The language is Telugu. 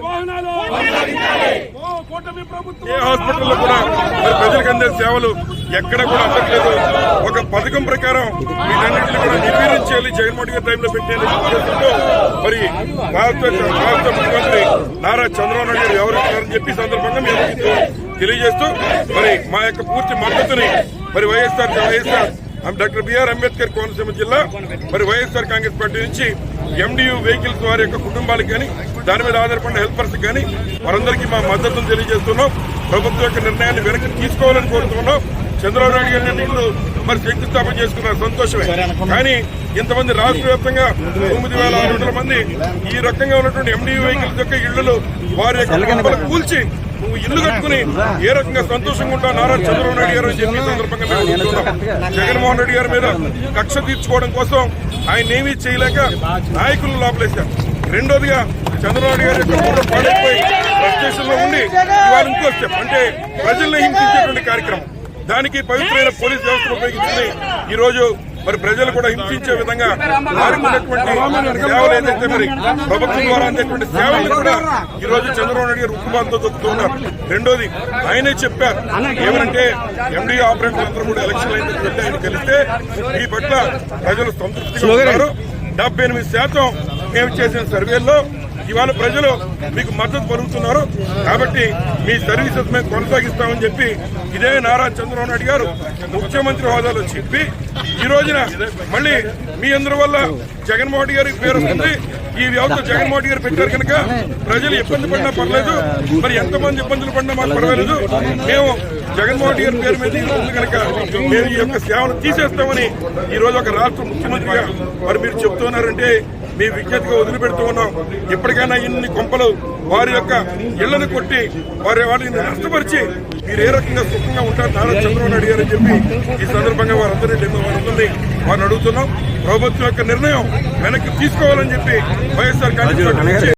వాహనాలు ఓ, కూటమి ప్రభుత్వం. ఏ హాస్పిటల్లో కూడా మరి ప్రజలకు అందే సేవలు ఎక్కడ కూడా అందట్లేదు. ఒక పథకం ప్రకారం వీటన్నింటినీ కూడా నిర్వీర్యం చేయాలి. జగన్మోహన్ గారి టైంలో ఉద్దేశంతో మరి రాష్ట్ర రాష్ట్ర ముఖ్యమంత్రి నారా చంద్రబాబు నాయుడు గారు వ్యవహరిస్తున్నారని చెప్పి సందర్భంగా మేము తెలియజేస్తూ మరి మా యొక్క పూర్తి మద్దతుని మరి YSR YSR doctor BR Ambedkar Konaseema జిల్లా మరి వైఎస్ఆర్ కాంగ్రెస్ పార్టీ నుంచి ఎండియూ వెహికల్స్ వారి యొక్క కుటుంబాలకు కానీ దాని మీద ఆధారపడిన హెల్పర్స్ కానీ వారందరికీ మా మద్దతును తెలియజేస్తున్నాం. ప్రభుత్వం యొక్క నిర్ణయాన్ని వెనక్కి తీసుకోవాలని కోరుతున్నాం. చంద్రబాబు నాయుడు గారి నిర్ణయంలో మరి శంకుస్థాపన చేసుకున్నారు సంతోషమే. కానీ ఇంతమంది రాష్ట్ర వ్యాప్తంగా తొమ్మిది వేల ఆరు వందల మంది ఈ రకంగా ఉన్నటువంటి ఎండియూ వెహికల్స్ యొక్క ఇళ్ళలో వారి యొక్క కూల్చి నువ్వు ఇల్లు కట్టుకుని ఏ రకంగా సంతోషంగా ఉంటావు? నారా చంద్రబాబు నాయుడు గారు అని సందర్భంగా జగన్మోహన్ రెడ్డి గారి మీద కక్ష తీర్చుకోవడం కోసం ఆయన ఏమీ చేయలేక నాయకులను లోపలేశారు. రెండోదిగా చంద్రబాబు గారి యొక్క బుర్ర పాడైపోయి లో ఉండి ఇవాళ ఇంకో స్టెప్ అంటే ప్రజల్ని హింసించేటువంటి కార్యక్రమం. దానికి పవిత్రమైన పోలీస్ వ్యవస్థను ఉపయోగించుకుని ఈ రోజు మరి ప్రజలు కూడా హింసించే విధంగా వారికి ఉన్నటువంటి సేవలు ఏదైతే మరి ప్రభుత్వం ద్వారా అందేటువంటి సేవలు కూడా ఈ రోజు చంద్రబాబు నాయుడు గారు ఉక్కుమాలతో దొక్కుతున్నారు రెండోది ఆయనే చెప్పారు. ఏమంటే ఎండీ ఆపరేటర్ అందరూ కూడా ఎలక్షన్ వెళ్ళి ఆయన కలిస్తే ఈ పట్ల ప్రజలు సంతృప్తిగా ఉన్నారు. డెబ్బై ఎనిమిది శాతం మేము చేసిన సర్వేల్లో ఇవాళ ప్రజలు మీకు మద్దతు పలుకుతున్నారు. కాబట్టి మీ సర్వీసెస్ మేము కొనసాగిస్తామని చెప్పి ఇదే నారా చంద్రబాబు నాయుడు గారు ముఖ్యమంత్రి హోదాలో చెప్పి ఈ రోజున మళ్ళీ మీ అందరి వల్ల జగన్మోహన్ రెడ్డి గారికి పేరు వస్తుంది. ఈ వ్యవస్థ జగన్మోహన్ గారు పెట్టారు కనుక ప్రజలు ఇబ్బంది పడినా పర్లేదు. మరి ఎంతమంది ఇబ్బందులు పడినా మాకు పర్వాలేదు. మేము జగన్మోహన్ గారి పేరు మీద కనుక మేము ఈ యొక్క సేవలు తీసేస్తామని ఈ రోజు ఒక రాష్ట్ర ముఖ్యమంత్రిగా మరి మీరు చెప్తున్నారంటే మీ విజ్ఞతగా వదిలిపెడుతూ ఉన్నాం. ఎప్పటికైనా ఇన్ని కొంపలు వారి యొక్క ఇళ్ళను కొట్టి వారి వారిని నష్టపరిచి మీరు ఏ రకంగా సుఖంగా ఉంటారు? నారా చంద్రబాబు నాయుడు గారు చెప్పి ఈ సందర్భంగా వారందరినీ వారందరినీ వారిని అడుగుతున్నాం. ప్రభుత్వం యొక్క నిర్ణయం వెనక్కి తీసుకోవాలని చెప్పి వైఎస్ఆర్ కాంగ్రెస్